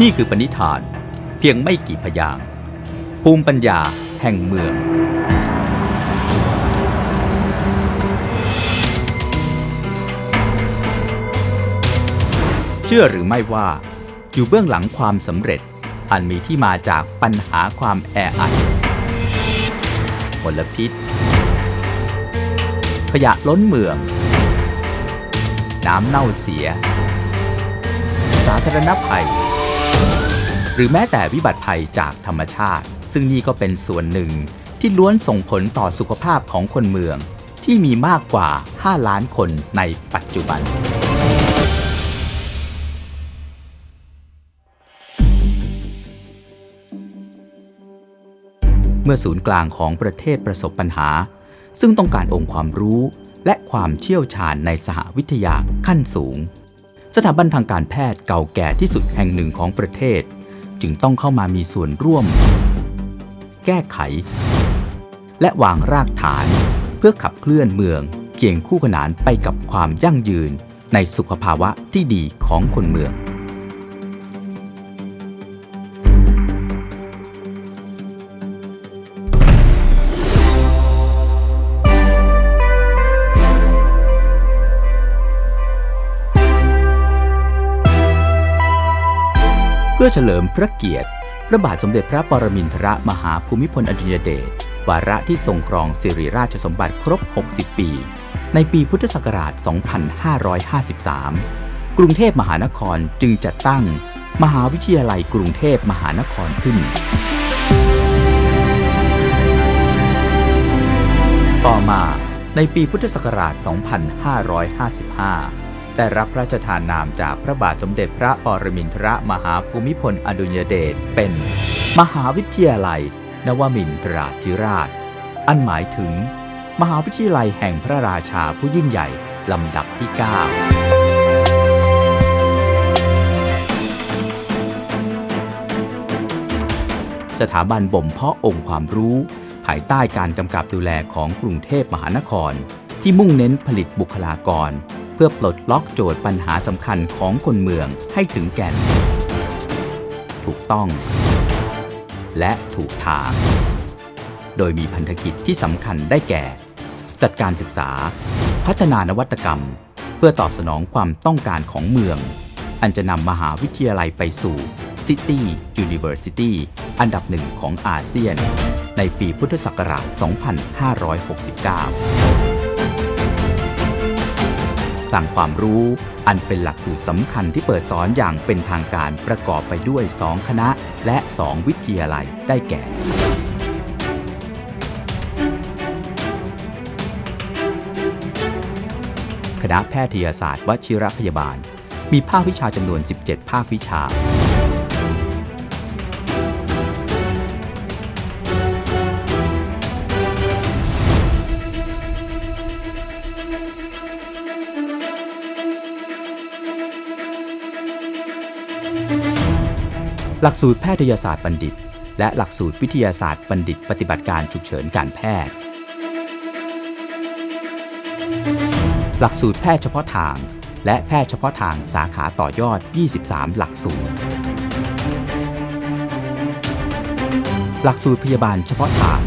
นี่คือปณิธานเพียงไม่กี่พยางค์ภูมิปัญญาแห่งเมือง เชื่อหรือไม่ว่า อยู่เบื้องหลังความสำเร็จ อันมีที่มาจากปัญหาความแออัดมลพิษ ขยะล้นเมือง น้ำเน่าเสีย สาธารณภัย รือแม้แต่วิบัติภัยจากธรรมชาติ ซึ่งนี่ก็เป็นส่วนหนึ่งที่ล้วนส่งผลต่อสุขภาพของคนเมือง ที่มีมากกว่า 5 ล้านคนในปัจจุบัน เมื่อศูนย์กลางของประเทศประสบปัญหา ซึ่งต้องการองค์ความรู้และความเชี่ยวชาญในสหวิทยาขั้นสูง สถาบันทางการแพทย์เก่าแก่ที่สุดแห่งหนึ่งของประเทศ จึงต้องเข้ามามีส่วนร่วม แก้ไข และวางรากฐาน เพื่อขับเคลื่อนเมืองเคียงคู่ขนานไปกับความยั่งยืนในสุขภาวะที่ดีของคนเมือง เพื่อเฉลิมพระเกียรติ พระบาทสมเด็จพระปรมินทรมหาภูมิพลอดุลยเดชวาระที่ทรงครองสิริราชสมบัติครบ 60 ปี ในปีพุทธศักราช 2553 กรุงเทพมหานครจึงจัดตั้ง มหาวิทยาลัยกรุงเทพมหานครขึ้น ต่อมาในปีพุทธศักราช 2555 ได้รับพระราชทานนามจากพระบาทสมเด็จพระปรมินทรมหาภูมิพลอดุลยเดชเป็น มหาวิทยาลัย นวมินทราธิราช อันหมายถึง มหาวิทยาลัยแห่งพระราชาผู้ยิ่งใหญ่ลำดับที่ 9สถาบันบ่มเพาะองค์ความรู้ ภายใต้การกำกับดูแลของกรุงเทพมหานคร ที่มุ่งเน้นผลิตบุคลากร พื่อปลดล็อกโจทย์ปัญหาสำคัญของคนเมืองให้ถึงแก่น ถูกต้อง และถูกทาง โดยมีพันธกิจที่สำคัญได้แก่ จัดการศึกษา พัฒนานวัตกรรม เพื่อตอบสนองความต้องการของเมือง อันจะนำมหาวิทยาลัยไปสู่ City University อันดับหนึ่งของอาเซียน ในปีพุทธศักราช 2569 คลังความรู้ อันเป็นหลักสูตรสำคัญที่เปิดสอนอย่างเป็นทางการประกอบไปด้วย 2 คณะ และ 2 วิทยาลัยได้แก่ คณะแพทยศาสตร์วชิรพยาบาล มีภาควิชาจำนวน 17 ภาควิชา หลักสูตรแพทยศาสตร์บัณฑิต และหลักสูตรวิทยาศาสตร์บัณฑิต ปฏิบัติการฉุกเฉินการแพทย์ หลักสูตรแพทย์เฉพาะทาง และแพทย์เฉพาะทางสาขาต่อยอด 23 หลักสูตร หลักสูตรพยาบาลเฉพาะทาง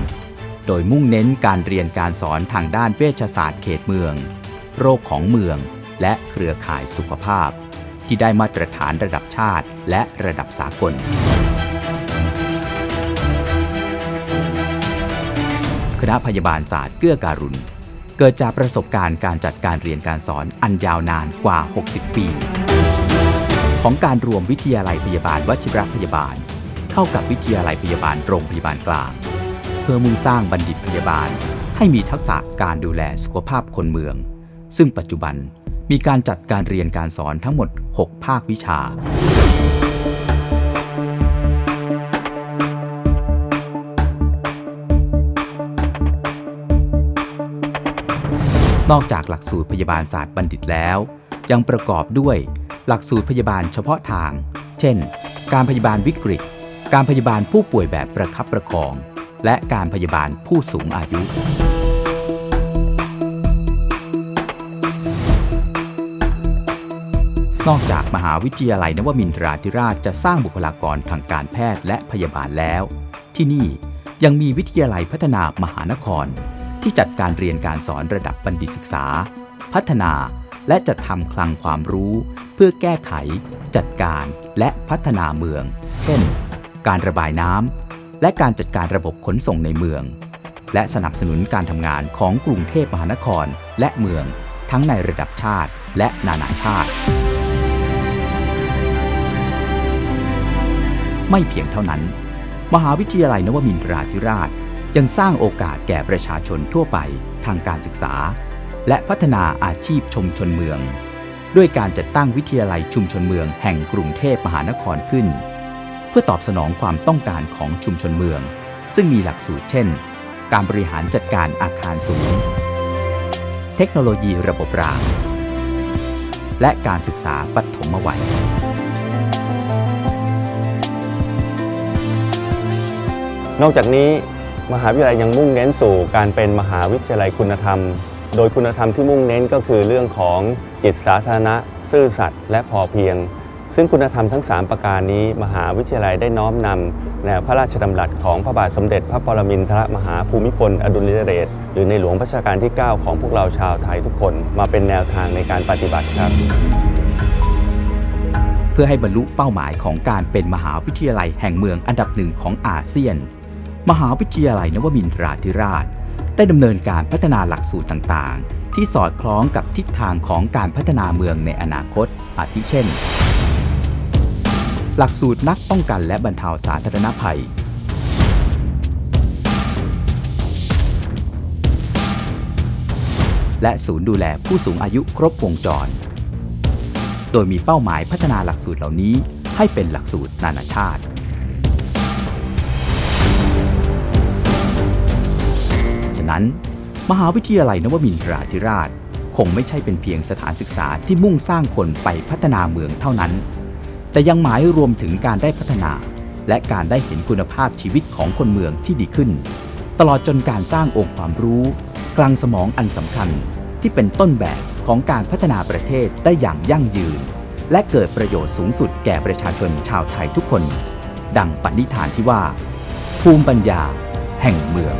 โดยมุ่งเน้นการเรียนการสอนทางด้านเวชศาสตร์เขตเมือง โรคของเมือง และเครือข่ายสุขภาพ ที่ได้มาตรฐานระดับชาติและระดับสากล คณะพยาบาลศาสตร์เกื้อการุณ เกิดจากประสบการณ์การจัดการเรียนการสอนอันยาวนานกว่า 60 ปี ของการรวมวิทยาลัยพยาบาลวชิรพยาบาล เข้ากับวิทยาลัยพยาบาลโรงพยาบาลกลาง เพื่อมุ่งสร้างบัณฑิตพยาบาล ให้มีทักษะการดูแลสุขภาพคนเมือง ซึ่งปัจจุบัน มีการจัดการเรียนการสอนทั้งหมด 6 ภาควิชา นอกจากหลักสูตรพยาบาลศาสตร์บัณฑิตแล้ว ยังประกอบด้วย หลักสูตรพยาบาลเฉพาะทาง เช่น การพยาบาลวิกฤต การพยาบาลผู้ป่วยแบบประคับประคอง และการพยาบาลผู้สูงอายุ นอกจากมหาวิทยาลัยนวมินทราธิราชจะสร้างบุคลากรทางการแพทย์และพยาบาลแล้ว ที่นี่ยังมีวิทยาลัยพัฒนามหานคร ที่จัดการเรียนการสอนระดับบัณฑิตศึกษา พัฒนาและจัดทำคลังความรู้ เพื่อแก้ไข จัดการและพัฒนาเมือง เช่น การระบายน้ำและการจัดการระบบขนส่งในเมือง และสนับสนุนการทำงานของกรุงเทพมหานครและเมือง ทั้งในระดับชาติและนานาชาติ ไม่เพียงเท่านั้น มหาวิทยาลัยนวมินทราธิราช ยังสร้างโอกาสแก่ประชาชนทั่วไปทางการศึกษา และพัฒนาอาชีพชุมชนเมือง ด้วยการจัดตั้งวิทยาลัยชุมชนเมืองแห่งกรุงเทพมหานครขึ้น เพื่อตอบสนองความต้องการของชุมชนเมือง ซึ่งมีหลักสูตรเช่น การบริหารจัดการอาคารสูง เทคโนโลยีระบบรางและการศึกษาปฐมวัย นอกจากนี้มหาวิทยาลัยยังมุ่งเน้นสู่การเป็นมหาวิทยาลัยคุณธรรม โดยคุณธรรมที่มุ่งเน้นก็คือเรื่องของจิตสาธารณะ ซื่อสัตย์และพอเพียง ซึ่งคุณธรรมทั้ง 3 ประการนี้ มหาวิทยาลัยได้น้อมนำแนวพระราชดำรัสของพระบาทสมเด็จ พระปรมินทรมหาภูมิพล อดุลยเดชหรือในหลวงรัชกาลที่ 9 ของพวกเราชาวไทยทุกคน มาเป็นแนวทางในการปฏิบัติครับ เพื่อให้บรรลุเป้าหมายของการเป็นมหาวิทยาลัยแห่งเมืองอันดับหนึ่งของอาเซียน มหาวิทยาลัยนวมินทราธิราช ได้ดำเนินการพัฒนาหลักสูตรต่างๆ ที่สอดคล้องกับทิศทางของการพัฒนาเมืองในอนาคต อาทิเช่น หลักสูตรนักป้องกันและบรรเทาสาธารณภัย และศูนย์ดูแลผู้สูงอายุครบวงจร โดยมีเป้าหมายพัฒนาหลักสูตรเหล่านี้ให้เป็นหลักสูตรนานาชาติะนั้น มหาวิทยาลัยนวมินทราธิราช คงไม่ใช่เป็นเพียงสถานศึกษาที่มุ่งสร้างคนไปพัฒนาเมืองเท่านั้น แต่ยังหมายรวมถึงการได้พัฒนา และการได้เห็นคุณภาพชีวิตของคนเมืองที่ดีขึ้น ตลอดจนการสร้างองค์ความรู้ กลางสมองอันสำคัญที่เป็นต้นแบบของการพัฒนาประเทศได้อย่างยั่งยืน และเกิดประโยชน์สูงสุดแก่ประชาชนชาวไทยทุกคน ดังปณิธานที่ว่า ภูมิปัญญาแห่งเมือง